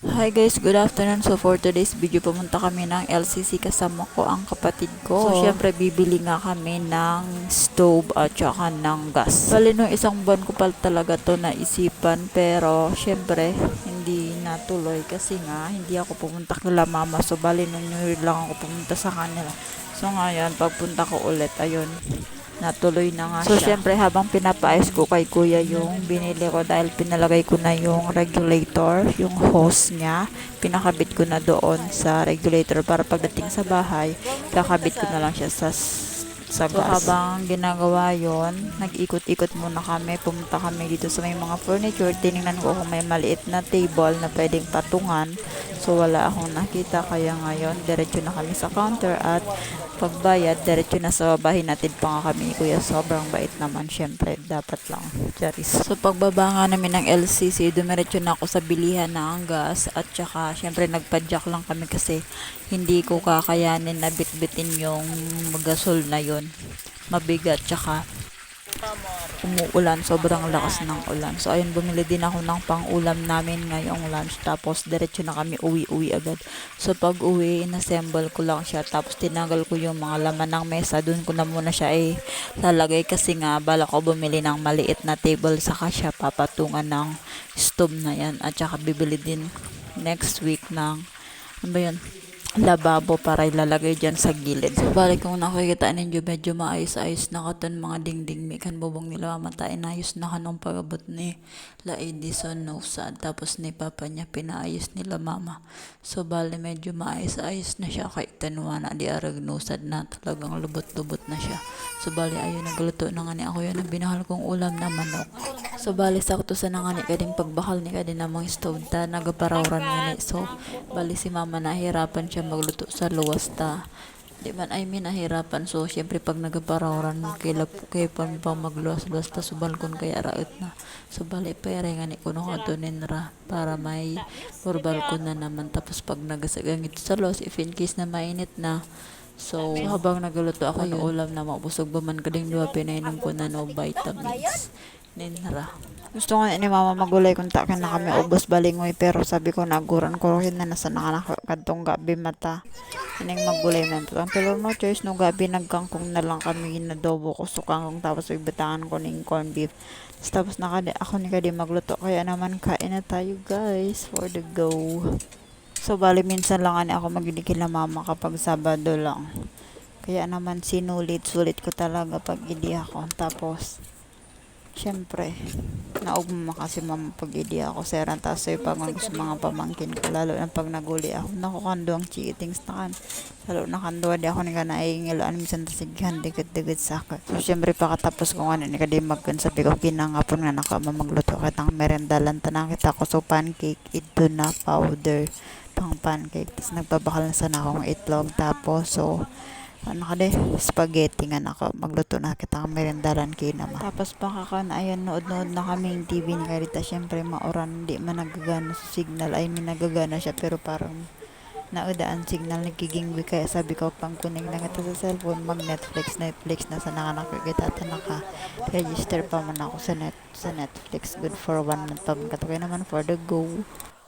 Hi guys, good afternoon. So for today's video, pumunta kami ng LCC kasama ko ang kapatid ko. So syempre bibili nga kami ng stove at saka ng gas. Bali nung isang buwan ko pala talaga to naisipan pero syempre hindi natuloy kasi nga hindi ako pumunta kila mama. So bali nung New Year lang ako pumunta sa kanila. So ngayon pagpunta ko ulit ayun natuloy na nga so, siya. syempre, habang pinapaayos ko kay kuya yung binili ko dahil pinalagay ko na yung regulator, yung hose niya, pinakabit ko na doon sa regulator para pagdating sa bahay, kakabit ko na lang siya sa sa gas. So, habang ginagawa yon nag-ikot-ikot muna kami, pumunta kami dito sa may mga furniture, tiningnan ko kung may maliit na table na pwedeng patungan. So, wala akong nakita, kaya ngayon, diretso na kami sa counter at pagbayad, diretso na sa bahay natin pa nga kami kuya. Sobrang bait naman, syempre. Dapat lang. Charis. So, pagbaba nga namin ng LCC, dumiretso na ako sa bilihan ng gas. At saka, syempre, nagpadyak lang kami kasi hindi ko kakayanin na bitbitin yung gasol na yon Mabigat. Tsaka, umuulan, sobrang lakas ng ulan. So, ayun, bumili din ako ng pang-ulam namin ngayong lunch. Tapos, diretso na kami uwi-uwi agad. So, pag uwi, inassemble ko lang siya. Tapos, tinanggal ko yung mga laman ng mesa. Doon ko na muna siya ay lalagay kasi nga, bala ko bumili ng maliit na table. Saka siya papatungan ng stove na yan. At saka, bibili din next week ng, ano ba yun? Lababo para ilalagay dyan sa gilid. So, balik kung nakikita ninyo, medyo maayos-ayos na katon mga dingding mi kan bubong nila mamatay na ayos na kanong pagabot ni La Edison no sad. Tapos ni papa niya pinaayos nila mama. So, bali medyo maayos-ayos na siya kay tanwa na di arag no sad na talagang lubot-lubot na siya. So, bali ayun nagluto na nga ni ako yan ang binahal kong ulam na manok. So, bali sakto sa nangani kading pagbakal ni kading namang stove ta nagaparawran nga ni. So, bali si mama nahirapan siya magluto sa luwas ta. Di man ay minahirapan so syempre pag nagaparawran kay kay pan pa magluwas-luwas ta sa balkon kaya raot na. So bali pere nga ni kuno ka ra para may for balkon na naman. Tapos pag nagasagangit sa luwas if in case na mainit na. So, habang nagluto ako ng ulam na maubusog ba man kading duwa pinainom ko na no vitamins. Ninra. Gusto nga ni mama magulay kung takin na kami ubos balingoy pero sabi ko naguran ko rin na nasa nakakadtong gabi mata. Ining magulay man to. Pero no choice no gabi nagkangkong na lang kami ginadobo ko so kangkong tapos ibatahan ko ning corn beef. Tapos nakadi ako ni kadi magluto kaya naman kain na tayo guys for the go. So bali minsan lang ani ako magiging na mama kapag Sabado lang. Kaya naman sinulit-sulit ko talaga pag hindi ako. Tapos Siyempre, naugma kasi mama pag idi ako seran tapos sa'yo pag sa mga pamangkin ko lalo na pag naguli ako. Nakukando ang cheatings na kan lalo na kando di ako ni ka naiingilaan minsan tasighan digit-digit sa akin. So syempre pakatapos ko nga ni ka di magkan sabi ko kinangapon nga nakama magluto kitang merendalan tanang kita ko so pancake ito na powder pang pancake. Tapos nagbabakal na sana akong itlog. Tapos so ano ka de, spaghetti nga naka, magluto na kita ang merendaran kay naman. Tapos baka ka na, ayan, nood-nood na kaming TV ni Karita, syempre mauran, hindi man nagagana sa signal, ay may nagagana siya, pero parang naudaan signal nagiging weak. Kaya sabi ko pang kunig na kita sa cellphone mag Netflix Netflix na sa nakakita ta naka register pa man ako sa net sa Netflix. Good for one month pa kaya naman for the go